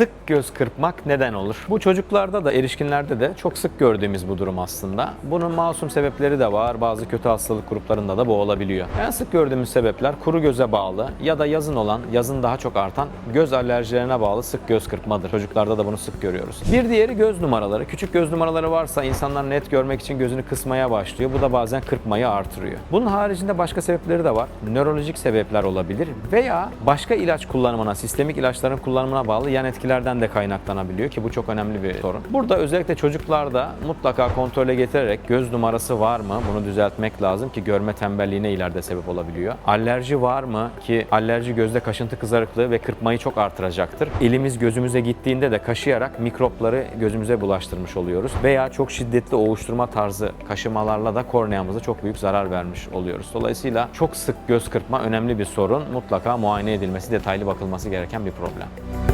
Sık göz kırpmak neden olur? Bu çocuklarda da erişkinlerde de çok sık gördüğümüz bu durum aslında. Bunun masum sebepleri de var. Bazı kötü hastalık gruplarında da bu olabiliyor. En sık gördüğümüz sebepler kuru göze bağlı ya da yazın olan, yazın daha çok artan göz alerjilerine bağlı sık göz kırpmadır. Çocuklarda da bunu sık görüyoruz. Bir diğeri göz numaraları. Küçük göz numaraları varsa insanlar net görmek için gözünü kısmaya başlıyor. Bu da bazen kırpmayı artırıyor. Bunun haricinde başka sebepleri de var. Nörolojik sebepler olabilir veya başka ilaç kullanımına, sistemik ilaçların kullanımına bağlı yan etkilerden de kaynaklanabiliyor ki bu çok önemli bir sorun. Burada özellikle çocuklarda mutlaka kontrole getirerek göz numarası var mı bunu düzeltmek lazım ki görme tembelliğine ileride sebep olabiliyor. Alerji var mı ki alerji gözde kaşıntı kızarıklığı ve kırpmayı çok artıracaktır. Elimiz gözümüze gittiğinde de kaşıyarak mikropları gözümüze bulaştırmış oluyoruz. Veya çok şiddetli oğuşturma tarzı kaşımalarla da korneamıza çok büyük zarar vermiş oluyoruz. Dolayısıyla çok sık göz kırpma önemli bir sorun. Mutlaka muayene edilmesi, detaylı bakılması gereken bir problem.